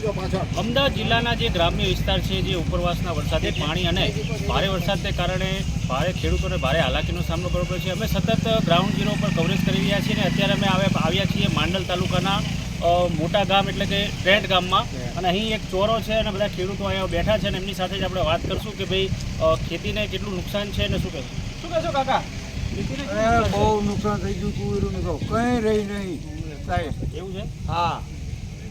અમદાવાદ જિલ્લાના જે ગ્રામ્ય વિસ્તાર છે જે ઉપરવાસના વરસાદી પાણી અને ભારે વરસાદને કારણે ભારે ખેડૂતોને ભારે હાલાકીનો સામનો કરવો પડ્યો છે. અમે સતત ગ્રાઉન્ડ ઝીરો પર કવરેજ કરી રહ્યા છીએ અને અત્યારે અમે આવે આવ્યા છીએ માંડલ તાલુકાના મોટા ગામ એટલે કે ટ્રેન્ડ ગામમાં. અને અહીં એક ચોરો છે અને બધા ખેડૂતો અહીંયા બેઠા છે અને એમની સાથે જ આપણે વાત કરશું કે ભાઈ ખેતીને કેટલું નુકસાન છે અને શું કહેશું? શું કહેશો કાકા? બહુ નુકસાન થઈ ગયું તું કંઈ રહી નહીં સાહેબ. એવું છે? હા.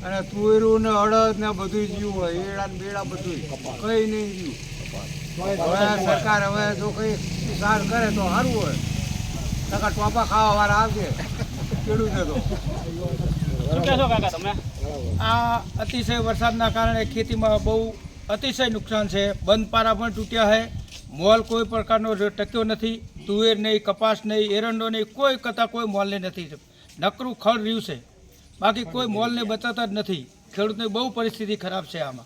અને તુવેરું ને અડદ ને બધું જીવું હોય એડા ને બેડા બધું કંઈ નહીં જીવું હવે સરકાર હવે જો કંઈ સાર કરે તો સારું હોય. નકર ટોપા ખાવા વાળા આવશે ખેડૂતે તો? શું કહેશો કાકા તમે? આ અતિશય વરસાદના કારણે ખેતીમાં બહુ અતિશય નુકસાન છે. બંધ પારા પણ તૂટ્યા છે. મોલ કોઈ પ્રકારનો ટક્યો નથી. તુવેર નહીં કપાસ નહીં એરંડો નહીં કોઈ કરતાં કોઈ મોલને નથી. નકરું ખળ રહ્યું છે. બાકી કોઈ મોલને બચાતા જ નથી. ખેડૂતની બહુ પરિસ્થિતિ ખરાબ છે આમાં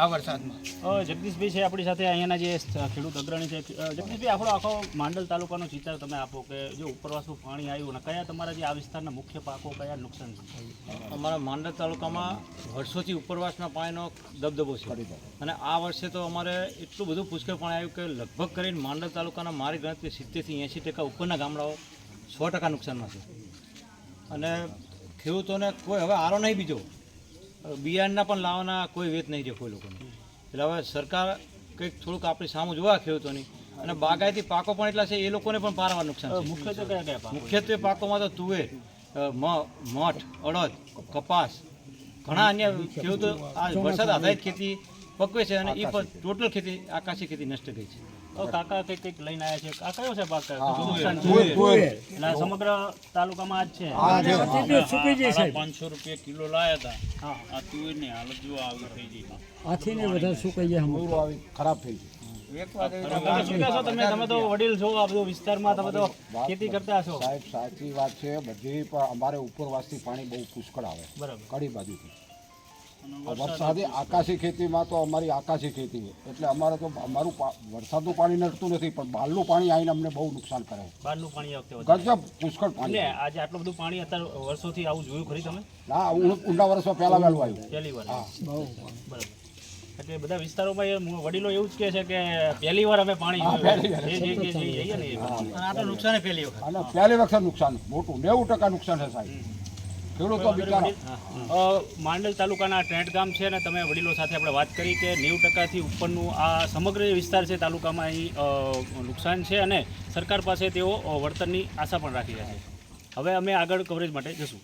આ વરસાદમાં. અ, જગદીશભાઈ છે આપણી સાથે અહીંયાના જે ખેડૂત અગ્રણી છે જગદીશભાઈ આપણો આખો માંડલ તાલુકાનો ચિત્ર તમે આપો કે જે ઉપરવાસનું પાણી આવ્યું અને કયા તમારા જે આ વિસ્તારના મુખ્ય પાકો કયા નુકસાન થયું અમારા માંડલ તાલુકામાં વર્ષોથી ઉપરવાસના પાણીનો દબદબો છે. અને આ વર્ષે તો અમારે એટલું બધું પુષ્કળ પાણી આવ્યું કે લગભગ કરીને માંડલ તાલુકાના મારી ગણતરી સિત્તેરથી એંશી ટકા ઉપરના ગામડાઓ સો ટકા નુકસાનમાં છે. અને ખેડૂતોને કોઈ હવે આરો નહીં બીજો. બિયારણના પણ લાવવાના કોઈ વેત નહીં છે કોઈ લોકોને. એટલે હવે સરકાર કંઈક થોડુંક આપણી સામું જોવા ખેડૂતોની. અને બાગાયતી પાકો પણ એટલા છે એ લોકોને પણ પારવાર નુકસાન છે. મુખ્યત્વે મુખ્યત્વે પાકોમાં તો તુવેર મ- મઠ અડદ કપાસ ઘણા અન્ય ખેડૂતો આ વરસાદ આધારિત ખેતી પકવે છે અને એ પણ ટોટલ ખેતી આકાશી ખેતી નષ્ટ ગઈ છે. કાકા કંઈક કંઈક લઈને આવ્યા છે. આ કયો છે પાક? શું નુકસાન છે એટલે સમગ્ર તાલુકામાં આ જ છે. પાંચસો રૂપિયા કિલો લાયા હતા હા. આ તુવેરની હાલત જો આવી થઈ ગઈ. આથીને વધારે સુકાઈ જાય હમ. એક વાત તમે તમે? તમે તો વડીલ છો આ બધો વિસ્તારમાં તમે તો ખેતી કરતા હશો સાહેબ સાચી વાત છે. બધી પણ અમારે ઉપરવાસથી પાણી બહુ પુષ્કળ આવે. બરાબર. કડી બાજુથી. વરસાદી આકાશી ખેતીમાં તો અમારી આકાશી ખેતી છે. એટલે અમારે તો અમારું વરસાદનું પાણી નડતું નથી પણ બહારનું પાણી આવીને અમને બહુ નુકસાન કરે બહારનું પાણી વખતે ગજબ પુષ્કળ પાણી આજે આટલું બધું પાણી અત્યારે વર્ષોથી આવું જોયું ખરી તમે? ના ઊંડા વર્ષમાં પહેલા વહેલું આવ્યું. પહેલી વાર. બરાબર. એટલે બધા વિસ્તારોમાં વડીલો એવું જ કહે છે કે પહેલી વાર અમે પાણી જોયું. જે જે કે જે જઈએ ને એ પ્રમાણે. અને આ તો નુકસાન પહેલી વખત. પહેલી વખત નુકસાન. મોટું નેવું ટકા નુકસાન છે સાહેબ. ખેડૂતો બિચારા માંડલ તાલુકાના ટ્રેન્ટ ગામ છે અને તમે વડીલો સાથે આપણે વાત કરી કે નેવું ટકાથી ઉપરનું આ સમગ્ર વિસ્તાર છે તાલુકામાં અહીં નુકસાન છે અને સરકાર પાસે તેઓ વળતરની આશા પણ રાખી રહ્યા છે. હવે અમે આગળ કવરેજ માટે જશું.